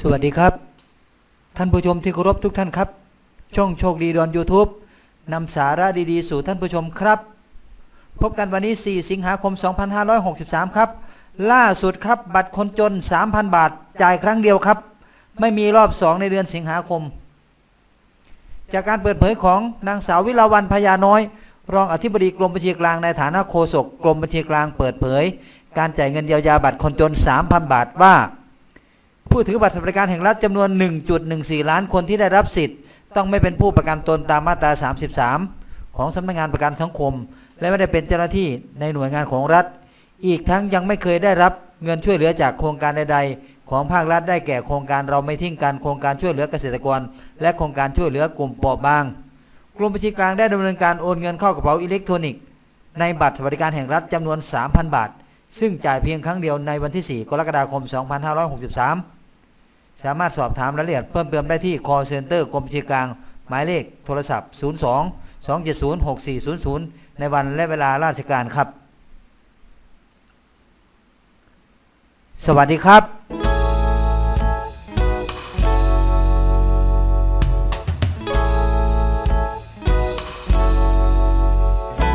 สวัสดีครับ ท่านผู้ชมที่เคารพทุกท่านครับ ช่องโชคดีดอน YouTube นำสาระดีๆ สู่ท่านผู้ชมครับ พบกันวันนี้ 4 สิงหาคม 2563 ครับ ล่าสุดครับ บัตรคนจน 3,000 บาท จ่ายครั้งเดียวครับ ไม่มีรอบ 2 ในเดือนสิงหาคม จากการเปิดเผยของนางสาววิลาวันพญาน้อย รองอธิบดีกรมบัญชีกลางในฐานะโฆษกกรมบัญชีกลางเปิดเผย การจ่ายเงินเยียวยาบัตรคนจน 3,000 บาทว่า ผู้ถือบัตรสวัสดิการแห่งรัฐจำนวน 1.14 ล้านคนที่ได้รับสิทธิ์ ต้องไม่เป็นผู้ประกันตนตามมาตรา 33 ของสำนักงานประกันสังคม และไม่ได้เป็นเจ้าหน้าที่ในหน่วยงานของรัฐ อีกทั้งยังไม่เคยได้รับเงินช่วยเหลือจากโครงการใดๆ ของภาครัฐได้แก่โครงการเราไม่ทิ้งกันโครงการช่วยเหลือเกษตรกร และโครงการช่วยเหลือกลุ่มเปราะบางกรมบัญชีกลางได้ดำเนินการโอนเงินเข้ากระเป๋าอิเล็กทรอนิกส์ในบัตรสวัสดิการแห่งรัฐจำนวน 3,000 บาท ซึ่งจ่ายเพียงครั้งเดียวในวันที่ 4 กรกฎาคม 2563 สามารถสอบถามรายละเอียดเพิ่มเติมได้ที่ call center กรมบัญชีกลาง หมายเลขโทรศัพท์ 02 270 6400 ในวันและเวลาราชการครับ สวัสดีครับ